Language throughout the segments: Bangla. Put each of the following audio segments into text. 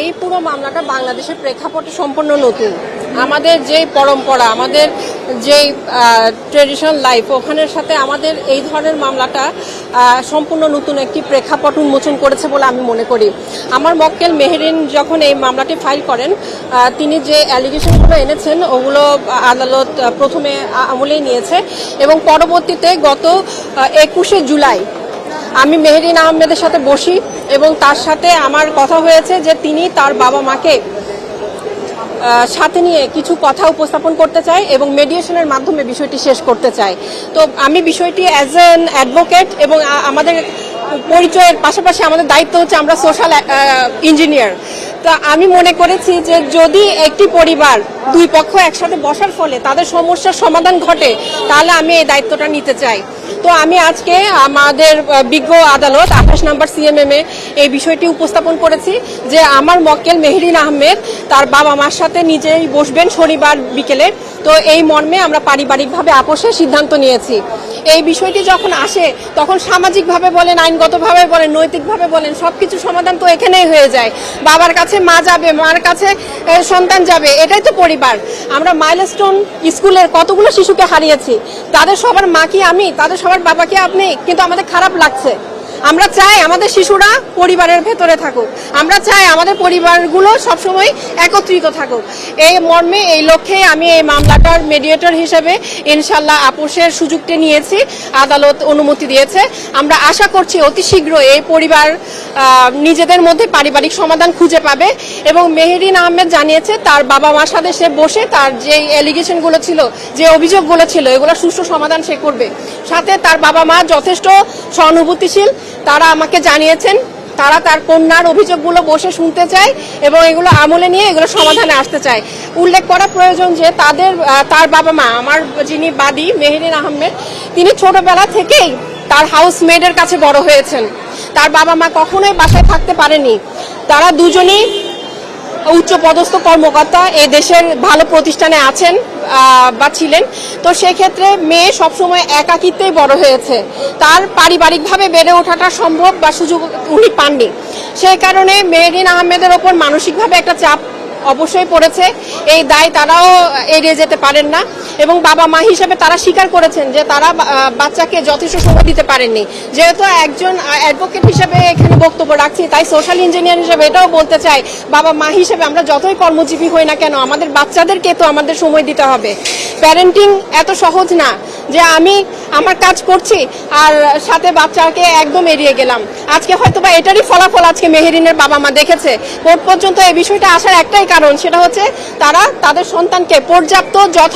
এই পুরো মামলাটা বাংলাদেশের প্রেক্ষাপটে সম্পূর্ণ নতুন। আমাদের যে পরম্পরা, আমাদের যে ট্রেডিশনাল লাইফ ওখানের সাথে আমাদের এই ধরনের মামলাটা সম্পূর্ণ নতুন একটি প্রেক্ষাপট উন্মোচন করেছে বলে আমি মনে করি। আমার মক্কেল মেহেরিন যখন এই মামলাটি ফাইল করেন তিনি যে অ্যালিগেশনগুলো এনেছেন, ওগুলো আদালত প্রথমে আমলেই নিয়েছে এবং পরবর্তীতে গত একুশে জুলাই আমি মেহেরিন আহমেদের সাথে বসি এবং তার সাথে আমার কথা হয়েছে যে তিনি তার বাবা মাকে সাথে নিয়ে কিছু কথা উপস্থাপন করতে চায় এবং মেডিয়েশনের মাধ্যমে বিষয়টি শেষ করতে চায়। তো আমি বিষয়টি অ্যাজ অ্যান অ্যাডভোকেট এবং আমাদের পরিচয়ের পাশাপাশি আমাদের দায়িত্ব হচ্ছে আমরা সোশ্যাল ইঞ্জিনিয়ার তো আমি মনে করেছি যে যদি একটি পরিবার দুই পক্ষ একসাথে বসার ফলে তাদের সমস্যার সমাধান ঘটে, তাহলে আমি এই দায়িত্বটা নিতে চাই। তো আমি আজকে আমাদের বিজ্ঞ আদালত আঠাশ নাম্বার সিএমএম এ এই বিষয়টি উপস্থাপন করেছি যে আমার মক্কেল মেহরিন আহমেদ তার বাবা মার সাথে নিজেই বসবেন শনিবার বিকেলে। তো এই মর্মে আমরা পারিবারিকভাবে আপোষের সিদ্ধান্ত নিয়েছি। এই বিষয়টি যখন আসে, তখন সামাজিকভাবে বলেন, আইনগতভাবে বলেন, নৈতিকভাবে বলেন সব কিছু সমাধান তো এখানেই হয়ে যায়। বাবার কাছে মা যাবে, মার কাছে সন্তান যাবে, এটাই তো পরিবার। আমরা মাইলস্টোন স্কুলের কতগুলো শিশুকে হারিয়েছি, তাদের সবার মা কি আমি, তাদের সবার বাবাকে আপনি, কিন্তু আমাদের খারাপ লাগছে। আমরা চাই আমাদের শিশুরা পরিবারের ভেতরে থাকুক। আমরা চাই আমাদের পরিবারগুলো সবসময় একত্রিত থাকুক। এই মর্মে, এই লক্ষ্যে আমি এই মামলাটার মেডিয়েটর হিসেবে ইনশাল্লাহ আপোষের সুযোগটি নিয়েছি, আদালত অনুমতি দিয়েছে। আমরা আশা করছি অতি শীঘ্র এই পরিবার নিজেদের মধ্যে পারিবারিক সমাধান খুঁজে পাবে এবং মেহেরিন আহমেদ জানিয়েছে তার বাবা মার সাথে সে বসে তার যে এলিগেশনগুলো ছিল, যে অভিযোগগুলো ছিল, এগুলো সুষ্ঠু সমাধান সে করবে। সাথে তার বাবা মা যথেষ্ট সহানুভূতিশীল তারা আমাকে জানিয়েছেন, তারা তার কন্যার অভিযোগগুলো বসে শুনতে চায় এবং এগুলো আমলে নিয়ে এগুলো সমাধানে আসতে চায়। উল্লেখ করা প্রয়োজন যে তাদের তার বাবা মা, আমার যিনি বাদী মেহেরিন আহমেদ, তিনি ছোটবেলা থেকেই তার হাউসমেডের কাছে বড় হয়েছেন। তার বাবা মা কখনোই বাসায় থাকতে পারেনি। তারা দুজনেই উচ্চ পদস্থ কর্মকর্তা এই দেশের ভালো প্রতিষ্ঠানে আছেন বা ছিলেন। তো সেক্ষেত্রে মেয়ে সবসময় একাকিত্বেই বড় হয়েছে। তার পারিবারিকভাবে বেড়ে ওঠাটা সম্ভব বা সুযোগ উনি পাননি। সেই কারণে মেহরিন আহমেদের ওপর মানসিকভাবে একটা চাপ অবশ্যই পড়েছে। এই দায় তারাও এড়িয়ে যেতে পারেন না এবং বাবা মা হিসেবে তারা স্বীকার করেছেন যে তারা বাচ্চাকে যথেষ্ট সময় দিতে পারেননি। যেহেতু একজন অ্যাডভোকেট হিসেবে এখানে বক্তব্য রাখছি, তাই সোশ্যাল ইঞ্জিনিয়ার হিসেবে এটাও বলতে চাই, বাবা মা হিসেবে আমরা যতই কর্মজীবী হই না কেন, আমাদের বাচ্চাদেরকে তো আমাদের সময় দিতে হবে। প্যারেন্টিং এত সহজ না যে আমি আমার কাজ করছি আর সাথে বাচ্চাকে একদম এড়িয়ে গেলাম। আজকে হয়তো বা এটারই ফলাফল আজকে মেহেরিনের বাবা মা দেখেছে। কোর্ট পর্যন্ত এই বিষয়টা আসার একটাই কারণ, সেটা হচ্ছে তারা তাদের সন্তানকে পর্যাপ্ত, যথ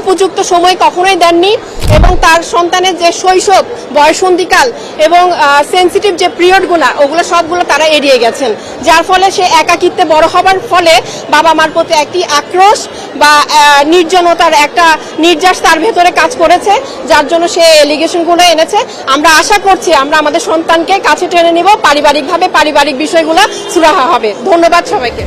উপযুক্ত সময় কখনোই দেননি এবং তার সন্তানের যে শৈশব, বয়সন্ধিকাল এবং সেন্সিটিভ যে পিরিয়ডগুলো ওগুলো সবগুলো তারা এড়িয়ে গেছেন। যার ফলে সে একাকিত্বে বড় হবার ফলে বাবা মার প্রতি একটি আক্রোশ বা নির্জনতার একটা নির্যাস তার ভেতরে কাজ করেছে, যার জন্য সে এলিগেশনগুলো এনেছে। আমরা আশা করছি আমরা আমাদের সন্তানকে কাছে টেনে নিব, পারিবারিকভাবে পারিবারিক বিষয়গুলো সুরাহা হবে। ধন্যবাদ সবাইকে।